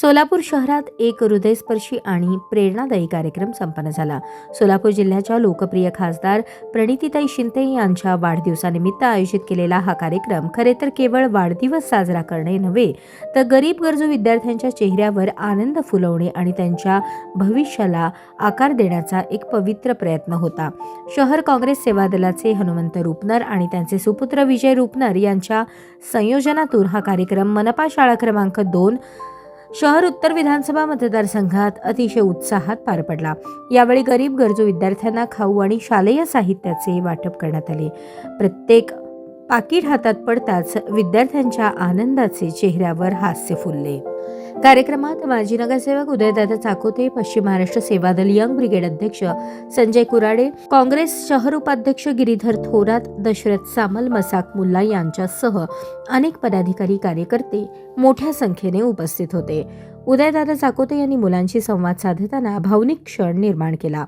सोलापूर शहरात एक हृदयस्पर्शी आणि प्रेरणादायी कार्यक्रम संपन्न झाला. सोलापूर जिल्ह्याच्या लोकप्रिय खासदार प्रणितीताई शिंदे यांच्या वाढदिवसानिमित्त आयोजित केलेला हा कार्यक्रम खरे तर केवळ वाढदिवस साजरा करणे नव्हे तर गरीब गरजू विद्यार्थ्यांच्या चेहऱ्यावर आनंद फुलवणे आणि त्यांच्या भविष्याला आकार देण्याचा एक पवित्र प्रयत्न होता. शहर काँग्रेस सेवा दलाचे हनुमंत रुपनर आणि त्यांचे सुपुत्र विजय रुपनर यांच्या संयोजनातून हा कार्यक्रम मनपा शाळा क्रमांक दोन शहर उत्तर विधानसभा मतदारसंघात अतिशय उत्साहात पार पडला. यावेळी गरीब गरजू विद्यार्थ्यांना खाऊ आणि शालेय साहित्याचे वाटप करण्यात आले. प्रत्येक पाकिट हातात पडताच विद्यार्थ्यांच्या आनंदाचे चेहऱ्यावर हास्य फुलले. कार्यक्रमात माजी नगरसेवक उदयदादा चाकोते पश्चिम महाराष्ट्र सेवा दल यंग ब्रिगेड अध्यक्ष संजय कुराडे काँग्रेस शहर उपाध्यक्ष गिरीधर थोरात दशरथ सामल मसाक मुल्ला यांच्यासह अनेक पदाधिकारी कार्यकर्ते मोठ्या संख्येने उपस्थित होते. उदयदादा चाकोते यांनी मुलांशी संवाद साधताना भावनिक क्षण निर्माण केला.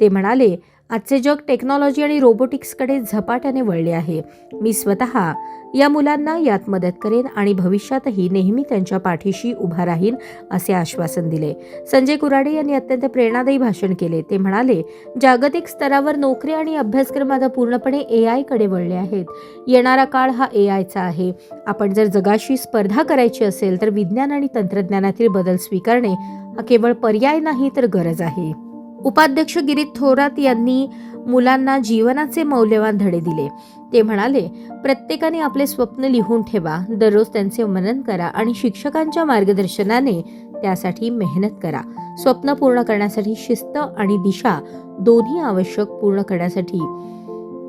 ते म्हणाले आजचे जग टेक्नॉलॉजी आणि रोबोटिक्सकडे झपाट्याने वळले आहे. मी स्वतः या मुलांना यात मदत करेन आणि भविष्यातही नेहमी त्यांच्या पाठीशी उभा राहीन असे आश्वासन दिले. संजय कुराडे यांनी अत्यंत प्रेरणादायी भाषण केले. ते म्हणाले जागतिक स्तरावर नोकरी आणि अभ्यासक्रम आता पूर्णपणे ए आयकडे वळले आहेत. येणारा काळ हा ए आयचा आहे. आपण जर जगाशी स्पर्धा करायची असेल तर विज्ञान आणि तंत्रज्ञानातील बदल स्वीकारणे हा केवळ पर्याय नाही तर गरज आहे. उपाध्यक्ष गिरीत थोरात यांनी मुलांना जीवनाचे मौल्यवान धडे दिले. ते म्हणाले प्रत्येकाने आपले स्वप्न लिहून ठेवा. दररोज त्यांचे मनन करा आणि शिक्षकांच्या मार्गदर्शनाने त्यासाठी मेहनत करा. स्वप्न पूर्ण करण्यासाठी शिस्त आणि दिशा दोन्ही आवश्यक पूर्ण करण्यासाठी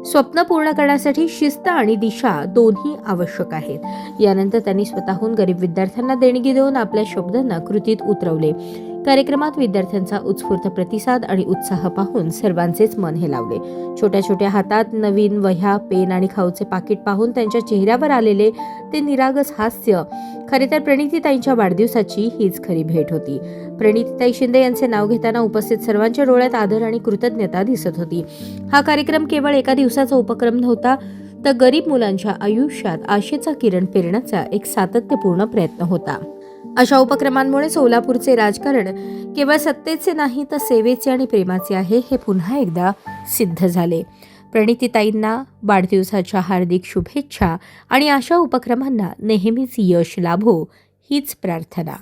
स्वप्न पूर्ण करण्यासाठी शिस्त आणि दिशा दोन्ही आवश्यक आहेत. यानंतर त्यांनी स्वतःहून गरीब विद्यार्थ्यांना देणगी देऊन आपल्या शब्दांना कृतीत उतरवले. कार्यक्रमात विद्यार्थ्यांचा उत्स्फूर्त प्रतिसाद आणि उत्साह पाहून सर्वांचेच मन हे लावले. छोट्या छोट्या हातात नवीन वह्या पेन आणि खाऊचे पाकिट पाहून त्यांच्या चेहऱ्यावर आलेले ते निरागस हास्य खरे तर प्रणितीताईंच्या वाढदिवसाची हीच खरी भेट होती. प्रणितीताई शिंदे यांचे नाव घेताना उपस्थित सर्वांच्या डोळ्यात आदर आणि कृतज्ञता दिसत होती. हा कार्यक्रम केवळ एका दिवसाचा उपक्रम नव्हता तर गरीब मुलांच्या आयुष्यात आशेचा किरण पेरण्याचा एक सातत्यपूर्ण प्रयत्न होता. अशा उपक्रमांमुळे सोलापूरचे राजकारण केवळ सत्तेचे नाही तर सेवेचे आणि प्रेमाचे आहे हे पुन्हा एकदा सिद्ध झाले. प्रणितीताईंना वाढदिवसाच्या हार्दिक शुभेच्छा आणि अशा उपक्रमांना नेहमीच यश लाभो हीच प्रार्थना.